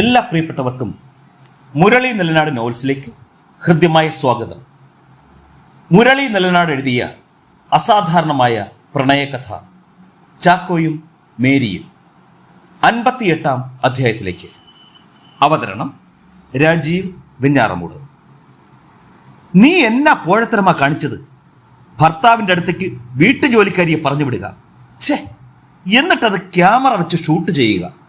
എല്ലാ പ്രിയപ്പെട്ടവർക്കും മുരളി നിലനാട് നോവൽസിലേക്ക് ഹൃദ്യമായ സ്വാഗതം. മുരളി നിലനാട് എഴുതിയ അസാധാരണമായ പ്രണയകഥ ചാക്കോയും മേരിയും. അൻപത്തിയെട്ടാം അധ്യായത്തിലേക്ക്. അവതരണം രാജീവ് വെഞ്ഞാറമൂട്. നീ എന്നാ പോഴത്തരമാ കാണിച്ചത്? ഭർത്താവിന്റെ അടുത്തേക്ക് വീട്ടുജോലിക്കാരിയെ പറഞ്ഞു വിടുക ഛേ എന്നിട്ടത് ക്യാമറ വെച്ച് ഷൂട്ട് ചെയ്യുക.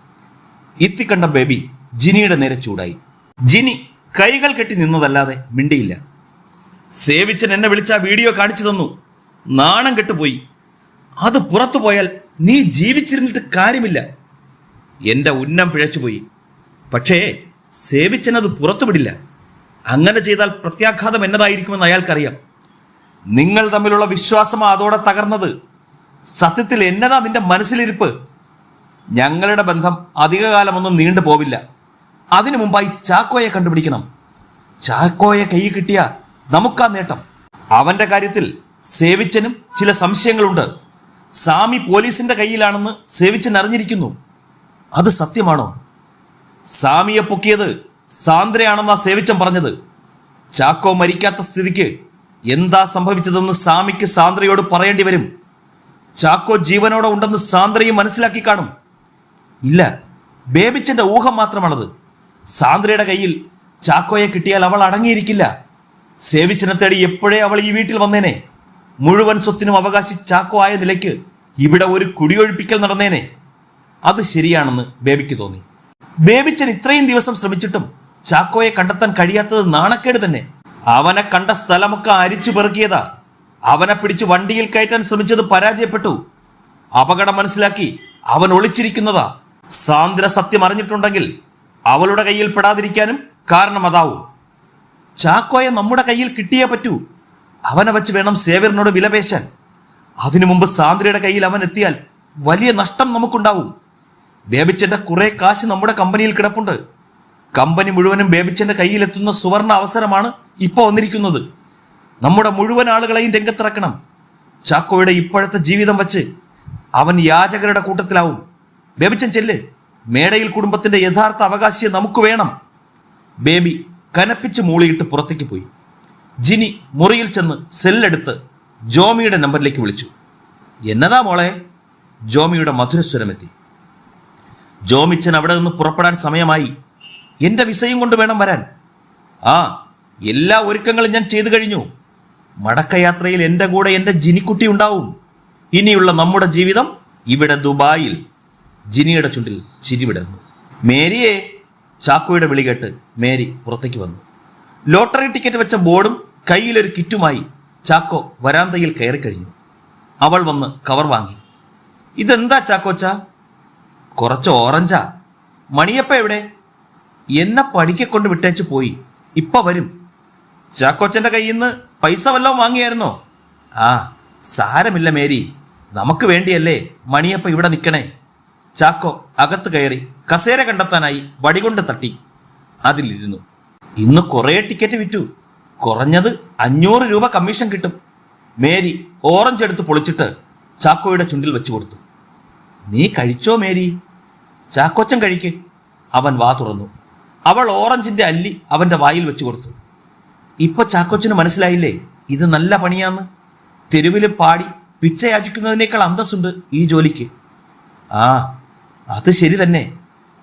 ഇത്തിക്കണ്ട ബേബി ജിനിയുടെ നേരെ ചൂടായി. ജിനി കൈകൾ കെട്ടി നിന്നതല്ലാതെ മിണ്ടിയില്ല. സേവിച്ചൻ എന്നെ വിളിച്ച വീഡിയോ കാണിച്ചു തന്നു. നാണം കെട്ടുപോയി. അത് പുറത്തു പോയാൽ നീ ജീവിച്ചിരുന്നിട്ട് കാര്യമില്ല. എന്റെ ഉന്നം പിഴച്ചുപോയി. പക്ഷേ സേവിച്ചൻ അത് പുറത്തുവിടില്ല അങ്ങനെ ചെയ്താൽ പ്രത്യാഘാതം എന്നതായിരിക്കുമെന്ന് അയാൾക്കറിയാം. നിങ്ങൾ തമ്മിലുള്ള വിശ്വാസം അതോടെ തകർന്നത്. സത്യത്തിൽ എന്നതാ നിന്റെ മനസ്സിലിരിപ്പ്? ഞങ്ങളുടെ ബന്ധം അധികകാലമൊന്നും നീണ്ടു പോവില്ല അതിനു മുമ്പായി ചാക്കോയെ കണ്ടുപിടിക്കണം. ചാക്കോയെ കൈ കിട്ടിയ നമുക്കാ നേട്ടം. അവന്റെ കാര്യത്തിൽ സേവിച്ചനും ചില സംശയങ്ങളുണ്ട്. സാമി പോലീസിന്റെ കയ്യിലാണെന്ന് സേവിച്ചൻ അറിഞ്ഞിരിക്കുന്നു. അത് സത്യമാണോ? സാമിയെ പൊക്കിയത് സാന്ദ്രയാണെന്നാ സേവിച്ചൻ പറഞ്ഞത്. ചാക്കോ മരിക്കാത്ത സ്ഥിതിക്ക് എന്താ സംഭവിച്ചതെന്ന് സാമിക്ക് സാന്ദ്രയോട് പറയേണ്ടി വരും. ചാക്കോ ജീവനോടെ ഉണ്ടെന്ന് സാന്ദ്രയും മനസ്സിലാക്കി കാണും. ഇല്ല ബേബിച്ചന്റെ ഊഹം മാത്രമാണത്. സാന്ദ്രയുടെ കയ്യിൽ ചാക്കോയെ കിട്ടിയാൽ അവൾ അടങ്ങിയിരിക്കില്ല. സേവിച്ചിനെ തേടി എപ്പോഴേ അവൾ ഈ വീട്ടിൽ വന്നേനെ? മുഴുവൻ സ്വത്തിനും അവകാശി ചാക്കോ ആയ നിലയ്ക്ക് ഇവിടെ ഒരു കുടിയൊഴിപ്പിക്കൽ നടന്നേനെ. അത് ശരിയാണെന്ന് ബേബിക്ക് തോന്നി. ബേബിച്ചൻ ഇത്രയും ദിവസം ശ്രമിച്ചിട്ടും ചാക്കോയെ കണ്ടെത്താൻ കഴിയാത്തത് നാണക്കേട് തന്നെ. അവനെ കണ്ട സ്ഥലമൊക്കെ അരിച്ചു പെറുക്കിയതാ. അവനെ പിടിച്ച് വണ്ടിയിൽ കയറ്റാൻ ശ്രമിച്ചത് പരാജയപ്പെട്ടു. അപകടം മനസ്സിലാക്കി അവൻ ഒളിച്ചിരിക്കുന്നതാ. സാന്ദ്ര സത്യം അറിഞ്ഞിട്ടുണ്ടെങ്കിൽ അവളുടെ കയ്യിൽ പെടാതിരിക്കാനും കാരണം അതാവും. ചാക്കോയെ നമ്മുടെ കയ്യിൽ കിട്ടിയേ പറ്റൂ. അവനെ വച്ച് വേണം സേവ്യറിനോട് വിലപേശാൻ അതിനു മുമ്പ് സാന്ദ്രയുടെ കയ്യിൽ അവൻ എത്തിയാൽ വലിയ നഷ്ടം നമുക്കുണ്ടാവും. ബേബിച്ചന്റെ കുറെ കാശ് നമ്മുടെ കമ്പനിയിൽ കിടപ്പുണ്ട്. കമ്പനി മുഴുവനും ബേബിച്ചന്റെ കയ്യിലെത്തുന്ന സുവർണ അവസരമാണ് ഇപ്പൊ വന്നിരിക്കുന്നത്. നമ്മുടെ മുഴുവൻ ആളുകളെയും രംഗത്തിറക്കണം. ചാക്കോയുടെ ഇപ്പോഴത്തെ ജീവിതം വച്ച് അവൻ യാചകരുടെ കൂട്ടത്തിലാവും. ബേബിച്ചൻ ചെല്ല്. മേടയിൽ കുടുംബത്തിന്റെ യഥാർത്ഥ അവകാശിയെ നമുക്ക് വേണം. ബേബി കനപ്പിച്ച് മൂളിയിട്ട് പുറത്തേക്ക് പോയി. ജിനി മുറിയിൽ ചെന്ന് സെല്ലെടുത്ത് ജോമിയുടെ നമ്പറിലേക്ക് വിളിച്ചു. എന്നതാ മോളെ? ജോമിയുടെ മധുരസ്വരമെത്തി. ജോമിച്ചൻ അവിടെ നിന്ന് പുറപ്പെടാൻ സമയമായി. എന്റെ വിസയും കൊണ്ട് വേണം വരാൻ. ആ എല്ലാ ഒരുക്കങ്ങളും ഞാൻ ചെയ്തു കഴിഞ്ഞു. മടക്കയാത്രയിൽ എന്റെ കൂടെ എന്റെ ജിനിക്കുട്ടി ഉണ്ടാവും. ഇനിയുള്ള നമ്മുടെ ജീവിതം ഇവിടെ ദുബായിൽ. ജിനിയുടെ ചുണ്ടിൽ ചിരി വിടർന്നു. മേരിയെ ചാക്കോയുടെ വിളി കേട്ട് മേരി പുറത്തേക്ക് വന്നു. ലോട്ടറി ടിക്കറ്റ് വെച്ച ബോർഡും കയ്യിലൊരു കിറ്റുമായി ചാക്കോ വരാന്തയിൽ കയറി കഴിഞ്ഞു. അവൾ വന്ന് കവർ വാങ്ങി. ഇതെന്താ ചാക്കോച്ച? കുറച്ച് ഓറഞ്ചാ. മണിയപ്പ എവിടെ? എന്നെ പഠിക്കൊണ്ട് വിട്ടേച്ച് പോയി. ഇപ്പ വരും. ചാക്കോച്ചന്റെ കയ്യിൽ നിന്ന് പൈസ വല്ലതും വാങ്ങിയായിരുന്നോ? ആ സാരമില്ല മേരി. നമുക്ക് വേണ്ടിയല്ലേ മണിയപ്പ ഇവിടെ നിൽക്കണേ ചാക്കോ അകത്ത് കയറി കസേര കണ്ടെത്താനായി വടികൊണ്ട് തട്ടി. അതിലിരുന്നു. ഇന്ന് കുറേ ടിക്കറ്റ് വിറ്റു. കുറഞ്ഞത് അഞ്ഞൂറ് രൂപ കമ്മീഷൻ കിട്ടും. മേരി ഓറഞ്ച് എടുത്ത് പൊളിച്ചിട്ട് ചാക്കോയുടെ ചുണ്ടിൽ വെച്ചു കൊടുത്തു. നീ കഴിച്ചോ മേരി? ചാക്കോച്ചൻ കഴിക്ക്. അവൻ വാ തുറന്നു. അവൾ ഓറഞ്ചിന്റെ അല്ലി അവന്റെ വായിൽ വെച്ചു കൊടുത്തു. ഇപ്പൊ ചാക്കോച്ചന് മനസ്സിലായില്ലേ? ഇത് നല്ല പണിയാന്ന്. തെരുവിൽ പാടി പിച്ചയാചിക്കുന്നതിനേക്കാൾ അന്തസ്സുണ്ട് ഈ ജോലിക്ക്. ആ അത് ശരി തന്നെ.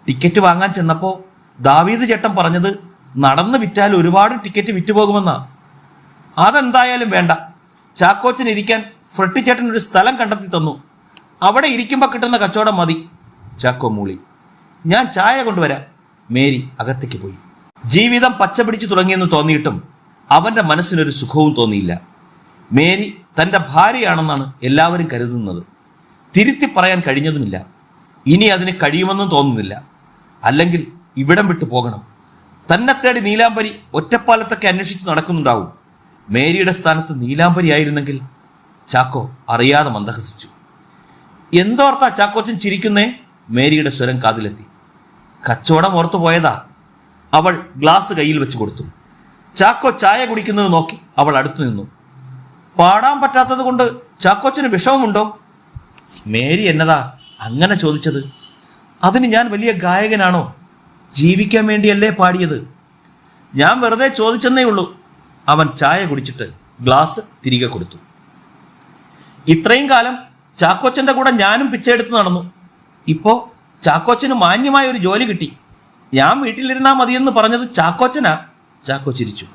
ടിക്കറ്റ് വാങ്ങാൻ ചെന്നപ്പോ ദാവീദ് ചേട്ടൻ പറഞ്ഞത് നടന്ന് വിറ്റാൽ ഒരുപാട് ടിക്കറ്റ് വിറ്റുപോകുമെന്നാ. അതെന്തായാലും വേണ്ട. ചാക്കോച്ചൻ ഇരിക്കാൻ ഫ്രട്ടി ചേട്ടൻ ഒരു സ്ഥലം കണ്ടെത്തി തന്നു. അവിടെ ഇരിക്കുമ്പോൾ കിട്ടുന്ന കച്ചവടം മതി. ചാക്കോ മൂളി. ഞാൻ ചായ കൊണ്ടുവരാം. മേരി അകത്തേക്ക് പോയി. ജീവിതം പച്ചപിടിച്ചു തുടങ്ങിയെന്ന് തോന്നിയിട്ടും അവന്റെ മനസ്സിനൊരു സുഖവും തോന്നിയില്ല. മേരി തന്റെ ഭാര്യയാണെന്നാണ് എല്ലാവരും കരുതുന്നത്. തിരുത്തി പറയാൻ കഴിഞ്ഞതുമില്ല. ഇനി അതിന് കഴിയുമെന്നും തോന്നുന്നില്ല. അല്ലെങ്കിൽ ഇവിടം വിട്ടു പോകണം. തന്നെ തേടി നീലാംബരി ഒറ്റപ്പാലത്തൊക്കെ അന്വേഷിച്ച് നടക്കുന്നുണ്ടാവും. മേരിയുടെ സ്ഥാനത്ത് നീലാംബരി ആയിരുന്നെങ്കിൽ ചാക്കോ അറിയാതെ മന്ദഹസിച്ചു. എന്തോർത്താ ചാക്കോച്ചൻ ചിരിക്കുന്നേ? മേരിയുടെ സ്വരം കാതിലെത്തി. കച്ചവടം ഓർത്തു പോയതാ. അവൾ ഗ്ലാസ് കയ്യിൽ വെച്ച് കൊടുത്തു. ചാക്കോ ചായ കുടിക്കുന്നത് നോക്കി അവൾ അടുത്തു നിന്നു. പാടാൻ പറ്റാത്തത് കൊണ്ട് ചാക്കോച്ചന് വിഷമമുണ്ടോ? മേരി എന്നതാ അങ്ങനെ ചോദിച്ചത് അതിന് ഞാൻ വലിയ ഗായകനാണോ? ജീവിക്കാൻ വേണ്ടിയല്ലേ പാടിയത്? ഞാൻ വെറുതെ ചോദിച്ചെന്നേ ഉള്ളൂ. അവൻ ചായ കുടിച്ചിട്ട് ഗ്ലാസ് തിരികെ കൊടുത്തു. ഇത്രയും കാലം ചാക്കോച്ചന്റെ കൂടെ ഞാനും പിച്ചെടുത്ത് നടന്നു. ഇപ്പോൾ ചാക്കോച്ചന് മാന്യമായ ഒരു ജോലി കിട്ടി. ഞാൻ വീട്ടിലിരുന്നാ മതിയെന്ന് പറഞ്ഞത് ചാക്കോച്ചനാ. ചാക്കോ ചിരിച്ചു.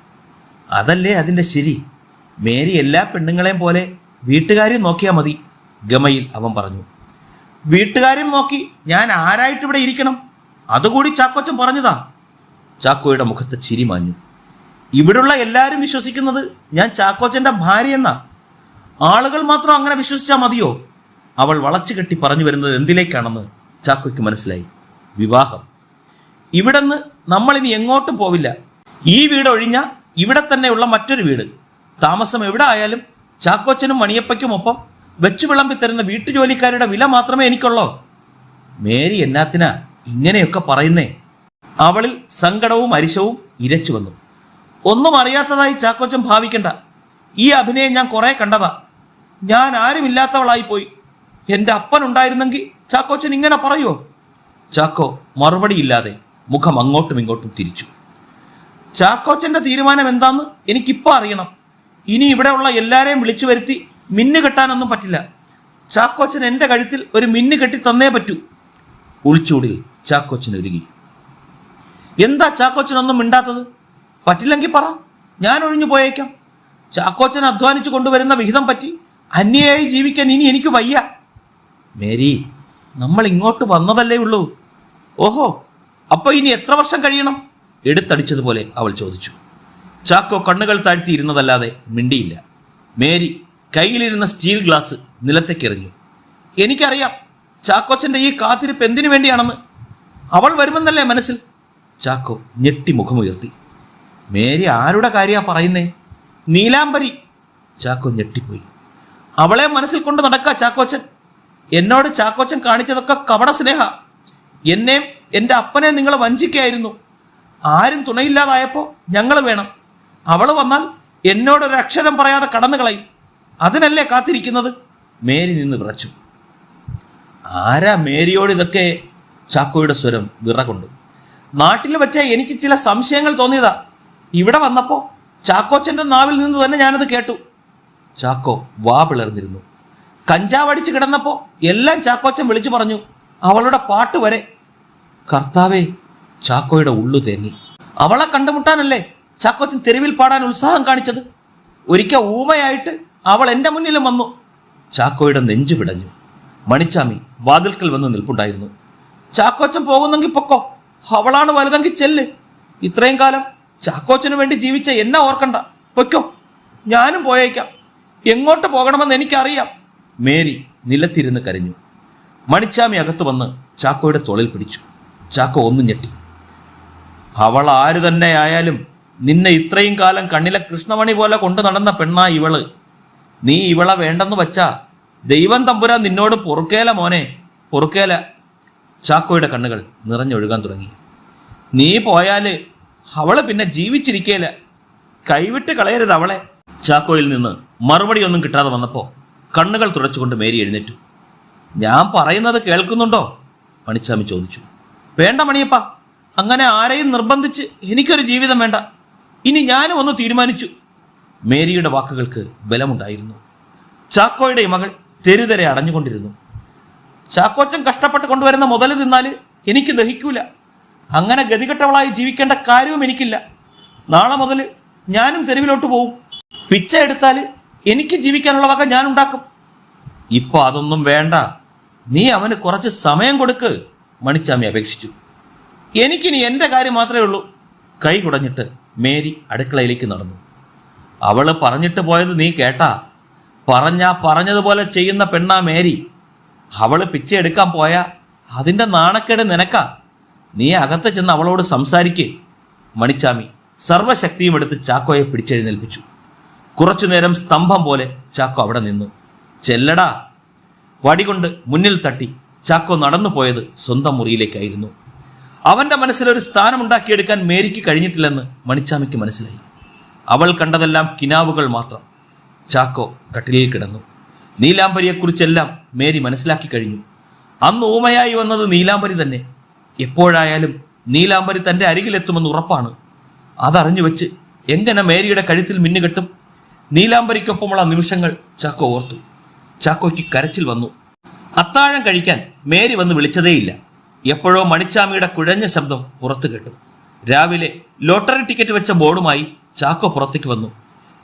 അതല്ലേ അതിന്റെ ശരി. മേരി എല്ലാ പെണ്ണുങ്ങളെയും പോലെ വീട്ടുകാരെയും നോക്കിയാൽ മതി ഗമയിൽ അവൻ പറഞ്ഞു. വീട്ടുകാരെയും നോക്കി. ഞാൻ ആരായിട്ട് ഇവിടെ ഇരിക്കണം? അതുകൂടി ചാക്കോച്ചൻ പറഞ്ഞതാ. ചാക്കോയുടെ മുഖത്ത് ചിരി മാഞ്ഞു. ഇവിടുള്ള എല്ലാവരും വിശ്വസിക്കുന്നത് ഞാൻ ചാക്കോച്ചന്റെ ഭാര്യ എന്നാ ആളുകൾ മാത്രം അങ്ങനെ വിശ്വസിച്ചാൽ മതിയോ? അവൾ വളച്ചു കെട്ടി പറഞ്ഞു വരുന്നത് എന്തിലേക്കാണെന്ന് ചാക്കോയ്ക്ക് മനസ്സിലായി. വിവാഹം. ഇവിടുന്ന് നമ്മൾ ഇനി എങ്ങോട്ടും പോവില്ല. ഈ വീട് ഒഴിഞ്ഞ ഇവിടെ തന്നെയുള്ള മറ്റൊരു വീട്. താമസം എവിടെ ആയാലും ചാക്കോച്ചനും മണിയപ്പയ്ക്കും ഒപ്പം വെച്ചു വിളമ്പി തരുന്ന വീട്ടുജോലിക്കാരുടെ വില മാത്രമേ എനിക്കുള്ളൂ. മേരി എന്നാത്തിനാ ഇങ്ങനെയൊക്കെ പറയുന്നേ. അവളിൽ സങ്കടവും അരിശവും ഇരച്ചു വന്നു. ഒന്നും അറിയാത്തതായി ചാക്കോച്ചൻ ഭാവിക്കണ്ട. ഈ അഭിനയം ഞാൻ കുറെ കണ്ടതാ. ഞാൻ ആരുമില്ലാത്തവളായി പോയി. എന്റെ അപ്പൻ ഉണ്ടായിരുന്നെങ്കിൽ ചാക്കോച്ചൻ ഇങ്ങനെ പറയുമോ ചാക്കോ മറുപടിയില്ലാതെ മുഖം അങ്ങോട്ടും ഇങ്ങോട്ടും തിരിച്ചു. ചാക്കോച്ചന്റെ തീരുമാനം എന്താന്ന് എനിക്കിപ്പോ അറിയണം. ഇനി ഇവിടെയുള്ള എല്ലാരെയും വിളിച്ചു വരുത്തി മിന്നു കെട്ടാനൊന്നും പറ്റില്ല. ചാക്കോച്ചൻ എന്റെ കഴുത്തിൽ ഒരു മിന്നു കെട്ടി തന്നേ പറ്റൂ. ഉൾച്ചൂടിൽ ചാക്കോച്ചൻ ഒരുങ്ങി. എന്താ ചാക്കോച്ചനൊന്നും മിണ്ടാത്തത്? പറ്റില്ലെങ്കിൽ പറ. ഞാൻ ഒഴിഞ്ഞു പോയേക്കാം. ചാക്കോച്ചൻ അധ്വാനിച്ചു കൊണ്ടുവരുന്ന വിഹിതം പറ്റി അന്യയായി ജീവിക്കാൻ ഇനി എനിക്ക് വയ്യ. മേരി നമ്മൾ ഇങ്ങോട്ട് വന്നതല്ലേ ഉള്ളൂ. ഓഹോ അപ്പോൾ ഇനി എത്ര വർഷം കഴിയണം? എടുത്തടിച്ചതുപോലെ അവൾ ചോദിച്ചു. ചാക്കോ കണ്ണുകൾ താഴ്ത്തി ഇരുന്നതല്ലാതെ മിണ്ടിയില്ല. മേരി കയ്യിലിരുന്ന സ്റ്റീൽ ഗ്ലാസ് നിലത്തേക്കെറിഞ്ഞു. എനിക്കറിയാം ചാക്കോച്ചന്റെ ഈ കാത്തിരിപ്പ് എന്തിനു വേണ്ടിയാണെന്ന്. അവൾ വരുമെന്നല്ലേ മനസ്സിൽ? ചാക്കോ ഞെട്ടി മുഖമുയർത്തി മേരി ആരുടെ കാര്യാ പറയുന്നേ? നീലാംബരി. ചാക്കോ ഞെട്ടിപ്പോയി. അവളെ മനസ്സിൽ കൊണ്ട് നടക്ക ചാക്കോച്ചൻ. എന്നോട് ചാക്കോച്ചൻ കാണിച്ചതൊക്കെ കവട സ്നേഹ. എന്നെയും എന്റെ അപ്പനെ നിങ്ങൾ വഞ്ചിക്കായിരുന്നു ആരും തുണയില്ലാതായപ്പോൾ ഞങ്ങൾ വേണം. അവൾ വന്നാൽ എന്നോടൊരു അക്ഷരം പറയാതെ കടന്നു കളയും അതിനല്ലേ കാത്തിരിക്കുന്നത്? മേരി നിന്ന് വിറച്ചു. ആരാ മേരിയോട് ഇതൊക്കെ ചാക്കോയുടെ സ്വരം വിറകൊണ്ടു നാട്ടിൽ വെച്ച എനിക്ക് ചില സംശയങ്ങൾ തോന്നിയതാ. ഇവിടെ വന്നപ്പോൾ ചാക്കോച്ചന്റെ നാവിൽ നിന്ന് തന്നെ ഞാനത് കേട്ടു. ചാക്കോ വാ പിളർന്നിരുന്നു. കഞ്ചാവടിച്ച് കിടന്നപ്പോൾ എല്ലാം ചാക്കോച്ചൻ വിളിച്ചു പറഞ്ഞു അവളുടെ പാട്ട് വരെ. കർത്താവേ ചാക്കോയുടെ ഉള്ളു തേങ്ങി. അവളെ കണ്ടുമുട്ടാനല്ലേ ചാക്കോച്ചൻ തെരുവിൽ പാടാൻ ഉത്സാഹം കാണിച്ചത്? ഒരിക്കൽ ഊമയായിട്ട് അവൾ എന്റെ മുന്നിലും വന്നു. ചാക്കോയുടെ നെഞ്ചു പിടഞ്ഞു. മണിച്ചാമി വാതിൽക്കൽ വന്ന് നിൽപ്പുണ്ടായിരുന്നു. ചാക്കോച്ചൻ പോകുന്നെങ്കിൽ പൊക്കോ. അവളാണ് വലുതെങ്കിൽ ചെല്ല്. ഇത്രയും കാലം ചാക്കോച്ചന് വേണ്ടി ജീവിച്ച എന്നെ ഓർക്കണ്ട. പൊയ്ക്കോ. ഞാനും പോയേക്കാം. എങ്ങോട്ട് പോകണമെന്ന് എനിക്കറിയാം. മേരി നിലത്തിരുന്ന് കരഞ്ഞു. മണിച്ചാമി അകത്തു വന്ന് ചാക്കോയുടെ തോളിൽ പിടിച്ചു. ചാക്കോ ഒന്ന് ഞെട്ടി. അവൾ ആര് തന്നെ ആയാലും നിന്നെ ഇത്രയും കാലം കണ്ണിലെ കൃഷ്ണമണി പോലെ കൊണ്ടു നടന്ന പെണ്ണാ ഇവൾ. നീ ഇവളെ വേണ്ടെന്ന് വച്ചാ ദൈവം തമ്പുരാൻ നിന്നോട് പൊറുക്കേല മോനെ പൊറുക്കേല. ചാക്കോയുടെ കണ്ണുകൾ നിറഞ്ഞൊഴുകാൻ തുടങ്ങി. നീ പോയാൽ അവൾ പിന്നെ ജീവിച്ചിരിക്കേല. കൈവിട്ട് കളയരുത് അവളെ. ചാക്കോയിൽ നിന്ന് മറുപടി ഒന്നും കിട്ടാതെ വന്നപ്പോ കണ്ണുകൾ തുടച്ചുകൊണ്ട് മേരി എഴുന്നേറ്റു. ഞാൻ പറയുന്നത് കേൾക്കുന്നുണ്ടോ? മണിച്ചാമി ചോദിച്ചു. വേണ്ട മണിയപ്പ. അങ്ങനെ ആരെയും നിർബന്ധിച്ച് എനിക്കൊരു ജീവിതം വേണ്ട. ഇനി ഞാനും ഒന്ന് തീരുമാനിച്ചു. മേരിയുടെ വാക്കുകൾക്ക് ബലമുണ്ടായിരുന്നു. ചാക്കോയുടെ മകൾ തെരുതെരെ അടഞ്ഞുകൊണ്ടിരുന്നു. ചാക്കോച്ചൻ കഷ്ടപ്പെട്ട് കൊണ്ടുവരുന്ന മുതൽ തിന്നാൽ എനിക്ക് ദഹിക്കൂല. അങ്ങനെ ഗതികെട്ടവളായി ജീവിക്കേണ്ട കാര്യവും എനിക്കില്ല. നാളെ മുതൽ ഞാനും തെരുവിലോട്ട് പോവും. പിച്ച എടുത്താൽ എനിക്ക് ജീവിക്കാനുള്ള വക ഞാൻ ഉണ്ടാക്കും ഇപ്പൊ അതൊന്നും വേണ്ട. നീ അവന് കുറച്ച് സമയം കൊടുക്ക് മണിച്ചാമി അപേക്ഷിച്ചു. എനിക്കിനി എന്റെ കാര്യം മാത്രമേ ഉള്ളൂ. കൈ കുടഞ്ഞിട്ട് മേരി അടുക്കളയിലേക്ക് നടന്നു. അവൾ പറഞ്ഞിട്ട് പോയത് നീ കേട്ടാ. പറഞ്ഞ പറഞ്ഞതുപോലെ ചെയ്യുന്ന പെണ്ണാ മേരി. അവൾ പിച്ച എടുക്കാൻ പോയാ അതിന്റെ നാണക്കേട് നിനക്കാ. നീ അകത്ത് ചെന്ന് അവളോട് സംസാരിക്കേ. മണിച്ചാമി സർവശക്തിയും എടുത്ത് ചാക്കോയെ പിടിച്ചെഴുന്നേൽപ്പിച്ചു. കുറച്ചുനേരം സ്തംഭം പോലെ ചാക്കോ അവിടെ നിന്നു. ചെല്ലടാ. വടികൊണ്ട് മുന്നിൽ തട്ടി ചാക്കോ നടന്നു പോയത് സ്വന്തം മുറിയിലേക്കായിരുന്നു. അവന്റെ മനസ്സിലൊരു സ്ഥാനമുണ്ടാക്കിയെടുക്കാൻ മേരിക്ക് കഴിഞ്ഞിട്ടില്ലെന്ന് മണിച്ചാമിക്ക് മനസ്സിലായി. അവൾ കണ്ടതെല്ലാം കിനാവുകൾ മാത്രം. ചാക്കോ കട്ടിലിൽ കിടന്നു. നീലാംബരിയെക്കുറിച്ചെല്ലാം മേരി മനസ്സിലാക്കി കഴിഞ്ഞു. അന്ന് ഊമയായി വന്നത് നീലാംബരി തന്നെ. എപ്പോഴായാലും നീലാംബരി തന്റെ അരികിലെത്തുമെന്ന് ഉറപ്പാണ്. അതറിഞ്ഞു വെച്ച് എങ്ങനെ മേരിയുടെ കഴുത്തിൽ മിന്നുകെട്ടും നീലാംബരിക്കൊപ്പമുള്ള നിമിഷങ്ങൾ ചാക്കോ ഓർത്തു. ചാക്കോയ്ക്ക് കരച്ചിൽ വന്നു. അത്താഴം കഴിക്കാൻ മേരി വന്ന് വിളിച്ചതേയില്ല. എപ്പോഴോ മണിച്ചാമിയുടെ കുഴഞ്ഞ ശബ്ദം പുറത്തു കേട്ടു. രാവിലെ ലോട്ടറി ടിക്കറ്റ് വെച്ച ബോർഡുമായി ചാക്കോ പുറത്തേക്ക് വന്നു.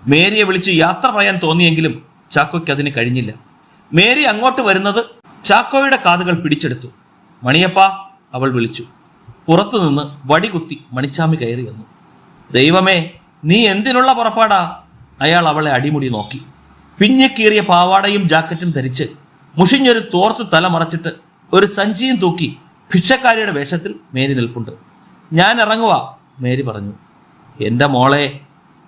മേരിയെ വിളിച്ച് യാത്ര പറയാൻ തോന്നിയെങ്കിലും ചാക്കോയ്ക്ക് അതിന് കഴിഞ്ഞില്ല. മേരി അങ്ങോട്ട് വരുന്നത് ചാക്കോയുടെ കാതുകൾ പിടിച്ചെടുത്തു. മണിയപ്പ അവൾ വിളിച്ചു. പുറത്തുനിന്ന് വടികുത്തി മണിച്ചാമി കയറി വന്നു. ദൈവമേ നീ എന്തിനുള്ള പുറപ്പാടാ? അയാൾ അവളെ അടിമുടി നോക്കി. പിഞ്ഞിക്കീറിയ പാവാടയും ജാക്കറ്റും ധരിച്ച് മുഷിഞ്ഞൊരു തോർത്തു തല മറച്ചിട്ട് ഒരു സഞ്ചിയും തൂക്കി ഭിക്ഷക്കാരിയുടെ വേഷത്തിൽ മേരി നിൽപ്പുണ്ട്. ഞാൻ ഇറങ്ങുവാ മേരി പറഞ്ഞു. എന്റെ മോളെ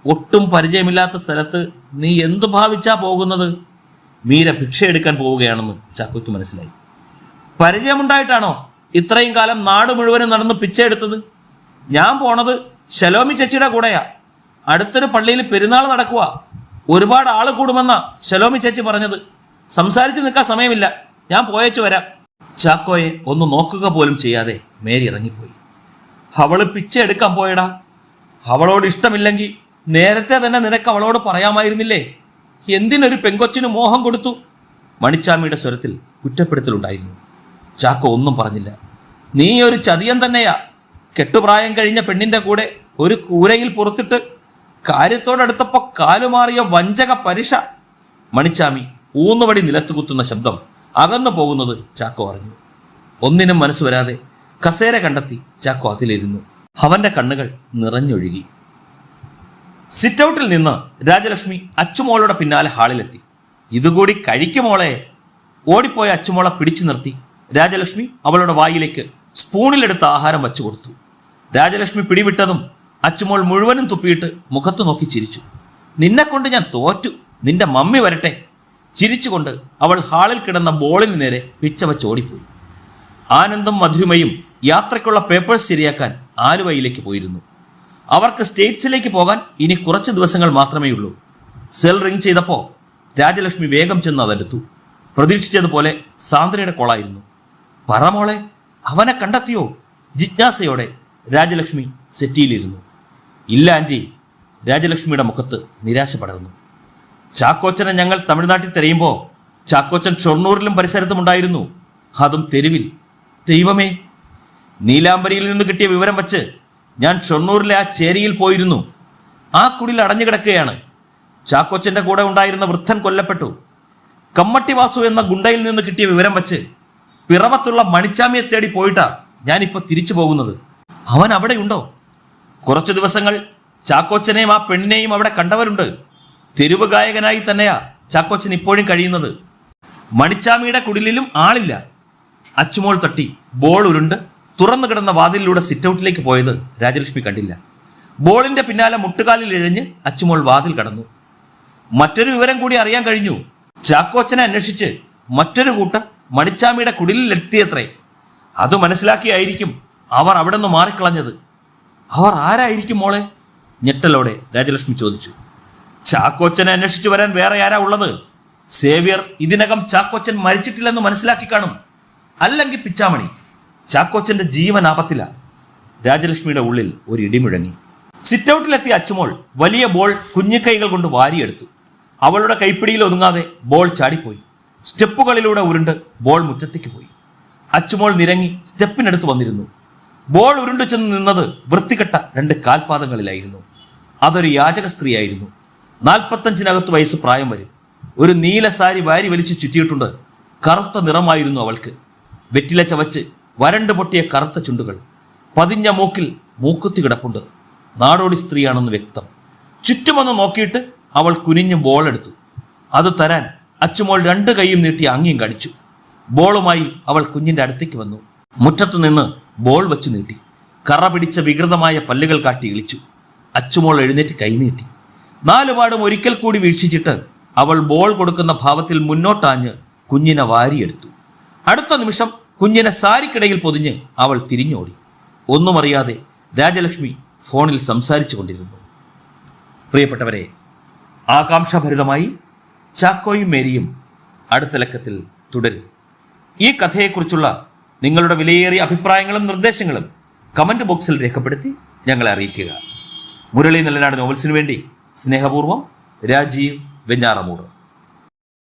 ഒട്ടും പരിചയമില്ലാത്ത സ്ഥലത്ത് നീ എന്തു ഭാവിച്ചാ പോകുന്നത്? മീര ഭിക്ഷ എടുക്കാൻ പോവുകയാണെന്ന് ചാക്കോയ്ക്ക് മനസ്സിലായി. പരിചയമുണ്ടായിട്ടാണോ ഇത്രയും കാലം നാട് മുഴുവനും നടന്ന് പിച്ചെടുത്തത് ഞാൻ പോണത് ശലോമി ചേച്ചിയുടെ കൂടെയാ. അടുത്തൊരു പള്ളിയിൽ പെരുന്നാൾ നടക്കുക ഒരുപാട് ആൾ കൂടുമെന്നാ ശലോമി ചേച്ചി പറഞ്ഞത്. സംസാരിച്ച് നിൽക്കാൻ സമയമില്ല. ഞാൻ പോയച്ചു വരാം. ചാക്കോയെ ഒന്ന് നോക്കുക പോലും ചെയ്യാതെ മേരി ഇറങ്ങിപ്പോയി അവൾ പിച്ച എടുക്കാൻ പോയടാ. അവളോട് ഇഷ്ടമില്ലെങ്കിൽ നേരത്തെ തന്നെ നിനക്ക് അവളോട് പറയാമായിരുന്നില്ലേ? എന്തിനൊരു പെങ്കൊച്ചിന് മോഹം കൊടുത്തു? മണിച്ചാമിയുടെ സ്വരത്തിൽ കുറ്റപ്പെടുത്തലുണ്ടായിരുന്നു. ചാക്കോ ഒന്നും പറഞ്ഞില്ല. നീ ഒരു ചതിയൻ തന്നെയാ. കെട്ടുപ്രായം കഴിഞ്ഞ പെണ്ണിന്റെ കൂടെ ഒരു കൂരയിൽ പുറത്തിട്ട് കാര്യത്തോടടുത്തപ്പോ കാലുമാറിയ വഞ്ചക പരിഷ. മണിച്ചാമി ഊന്നുവടി നിലത്ത് കുത്തുന്ന ശബ്ദം അകന്നു പോകുന്നത് ചാക്കോ അറിഞ്ഞു. ഒന്നിനും മനസ്സ് വരാതെ കസേര കണ്ടെത്തി ചാക്കോ അതിലിരുന്നു. അവന്റെ കണ്ണുകൾ നിറഞ്ഞൊഴുകി. സിറ്റൗട്ടിൽ നിന്ന് രാജലക്ഷ്മി അച്ചുമോളുടെ പിന്നാലെ ഹാളിലെത്തി ഇതുകൂടി കഴിക്കുമോളെ ഓടിപ്പോയ അച്ചുമോളെ പിടിച്ചു നിർത്തി. രാജലക്ഷ്മി അവളുടെ വായിലേക്ക് സ്പൂണിലെടുത്ത ആഹാരം വച്ചു കൊടുത്തു. രാജലക്ഷ്മി പിടിവിട്ടതും അച്ചുമോൾ മുഴുവനും തുപ്പിയിട്ട് മുഖത്തു നോക്കി ചിരിച്ചു. നിന്നെ കൊണ്ട് ഞാൻ തോറ്റു. നിന്റെ മമ്മി വരട്ടെ. ചിരിച്ചുകൊണ്ട് അവൾ ഹാളിൽ കിടന്ന ബോളിന് നേരെ പിച്ച വച്ച് ഓടിപ്പോയി. ആനന്ദം മധുരമയും യാത്രയ്ക്കുള്ള പേപ്പേഴ്സ് ശരിയാക്കാൻ ആലുവയിലേക്ക് പോയിരുന്നു. അവർക്ക് സ്റ്റേറ്റ്സിലേക്ക് പോകാൻ ഇനി കുറച്ച് ദിവസങ്ങൾ മാത്രമേ ഉള്ളൂ. സെൽ റിംഗ് ചെയ്തപ്പോൾ രാജലക്ഷ്മി വേഗം ചെന്ന് അതെടുത്തു. പ്രതീക്ഷിച്ചതുപോലെ സാന്ദ്രയുടെ കോളായിരുന്നു. പറമോളെ അവനെ കണ്ടെത്തിയോ? ജിജ്ഞാസയോടെ രാജലക്ഷ്മി സെറ്റിയിലിരുന്നു. ഇല്ല ആന്റി രാജലക്ഷ്മിയുടെ മുഖത്ത് നിരാശ പടർന്നു. ചാക്കോച്ചനെ ഞങ്ങൾ തമിഴ്നാട്ടിൽ തിരയുമ്പോൾ ചാക്കോച്ചൻ ഷൊർണൂരിലും പരിസരത്തും ഉണ്ടായിരുന്നു. അതും തെരുവിൽ. ദൈവമേ നീലാംബരിയിൽ നിന്ന് കിട്ടിയ വിവരം വച്ച് ഞാൻ ഷൊർണൂരിലെ ആ ചേരിയിൽ പോയിരുന്നു. ആ കുടിൽ അടഞ്ഞു കിടക്കുകയാണ്. ചാക്കോച്ചന്റെ കൂടെ ഉണ്ടായിരുന്ന വൃദ്ധൻ കൊല്ലപ്പെട്ടു. കമ്മട്ടി വാസു എന്ന ഗുണ്ടയിൽ നിന്ന് കിട്ടിയ വിവരം വച്ച് പിറവത്തുള്ള മണിച്ചാമിയെ തേടി പോയിട്ടാ ഞാനിപ്പോ തിരിച്ചു പോകുന്നത്. അവൻ അവിടെയുണ്ടോ കുറച്ചു ദിവസങ്ങൾ ചാക്കോച്ചനെയും ആ പെണ്ണിനെയും അവിടെ കണ്ടവരുണ്ട്. തെരുവ് ഗായകനായി തന്നെയാ ചാക്കോച്ചൻ ഇപ്പോഴും കഴിയുന്നത്. മണിച്ചാമിയുടെ കുടിലിലും ആളില്ല. അച്ചുമോൾ തട്ടി ബോൾ ഉരുണ്ട് തുറന്നു കിടന്ന വാതിലിലൂടെ സിറ്റൗട്ടിലേക്ക് പോയത് രാജലക്ഷ്മി കണ്ടില്ല. ബോളിന്റെ പിന്നാലെ മുട്ടുകാലിൽ ഇഴഞ്ഞ് അച്ചുമോൾ വാതിൽ കടന്നു. മറ്റൊരു വിവരം കൂടി അറിയാൻ കഴിഞ്ഞു. ചാക്കോച്ചനെ അന്വേഷിച്ച് മറ്റൊരു കൂട്ടർ മണിച്ചാമിയുടെ കുടിലിൽ എത്തിയത്രേ. അത് മനസ്സിലാക്കിയായിരിക്കും അവർ അവിടെ നിന്ന് മാറിക്കളഞ്ഞത്. അവർ ആരായിരിക്കും മോളെ? ഞെട്ടലോടെ രാജലക്ഷ്മി ചോദിച്ചു. ചാക്കോച്ചനെ അന്വേഷിച്ചു വരാൻ വേറെ ആരാ ഉള്ളത്? സേവ്യർ ഇതിനകം ചാക്കോച്ചൻ മരിച്ചിട്ടില്ലെന്ന് മനസ്സിലാക്കി കാണും. അല്ലെങ്കിൽ പിച്ചാമണി. ചാക്കോച്ചന്റെ ജീവൻ ആപത്തില. രാജലക്ഷ്മിയുടെ ഉള്ളിൽ ഒരു ഇടിമുഴങ്ങി. സിറ്റൗട്ടിലെത്തിയ അച്ചുമോൾ വലിയ ബോൾ കുഞ്ഞിക്കൈകൾ കൊണ്ട് വാരിയെടുത്തു. അവളുടെ കൈപ്പിടിയിൽ ഒതുങ്ങാതെ ബോൾ ചാടിപ്പോയി. സ്റ്റെപ്പുകളിലൂടെ ഉരുണ്ട് ബോൾ മുറ്റത്തേക്ക് പോയി. അച്ചുമോൾ നിരങ്ങി സ്റ്റെപ്പിനടുത്ത് വന്നിരുന്നു. ബോൾ ഉരുണ്ടു ചെന്ന് നിന്നത് വൃത്തികെട്ട രണ്ട് കാൽപാദങ്ങളിലായിരുന്നു. അതൊരു യാചക സ്ത്രീയായിരുന്നു. നാൽപ്പത്തഞ്ചിനകത്ത് വയസ്സ് പ്രായം വരും. ഒരു നീല സാരി വാരി വലിച്ചു ചുറ്റിയിട്ടുണ്ട്. കറുത്ത നിറമായിരുന്നു അവൾക്ക്. വെറ്റില ചവച്ച് വരണ്ടു പൊട്ടിയ കറുത്ത ചുണ്ടുകൾ പതിഞ്ഞ മൂക്കിൽ മൂക്കുത്തി കിടപ്പുണ്ട്. നാടോടി സ്ത്രീയാണെന്ന് വ്യക്തം. ചുറ്റുമൊന്ന് നോക്കിയിട്ട് അവൾ കുനിഞ്ഞ് ബോൾ എടുത്തു. അത് തരാൻ അച്ചുമോൾ രണ്ട് കൈയും നീട്ടി ആംഗ്യം കടിച്ചു. ബോളുമായി അവൾ കുഞ്ഞിന്റെ അടുത്തേക്ക് വന്നു. മുറ്റത്തു നിന്ന് ബോൾ വെച്ച് നീട്ടി. കറ പിടിച്ച വികൃതമായ പല്ലുകൾ കാട്ടി ഇളിച്ചു. അച്ചുമോൾ എഴുന്നേറ്റ് കൈനീട്ടി നാലുപാടും ഒരിക്കൽ കൂടി വീക്ഷിച്ചിട്ട് അവൾ ബോൾ കൊടുക്കുന്ന ഭാവത്തിൽ മുന്നോട്ടാഞ്ഞ് കുഞ്ഞിനെ വാരിയെടുത്തു. അടുത്ത നിമിഷം കുഞ്ഞിനെ സാരിക്കിടയിൽ പൊതിഞ്ഞ് അവൾ തിരിഞ്ഞോടി. ഒന്നും അറിയാതെ രാജലക്ഷ്മി ഫോണിൽ സംസാരിച്ചു കൊണ്ടിരുന്നു. പ്രിയപ്പെട്ടവരെ ആകാംക്ഷാഭരിതമായി ചാക്കോയും മേരിയും അടുത്ത ലക്കത്തിൽ തുടരും. ഈ കഥയെക്കുറിച്ചുള്ള നിങ്ങളുടെ വിലയേറിയ അഭിപ്രായങ്ങളും നിർദ്ദേശങ്ങളും കമന്റ് ബോക്സിൽ രേഖപ്പെടുത്തി ഞങ്ങളെ അറിയിക്കുക. മുരളി നല്ലനാട് നോവൽസിനു വേണ്ടി സ്നേഹപൂർവം രാജീവ് വെഞ്ഞാറമൂട്.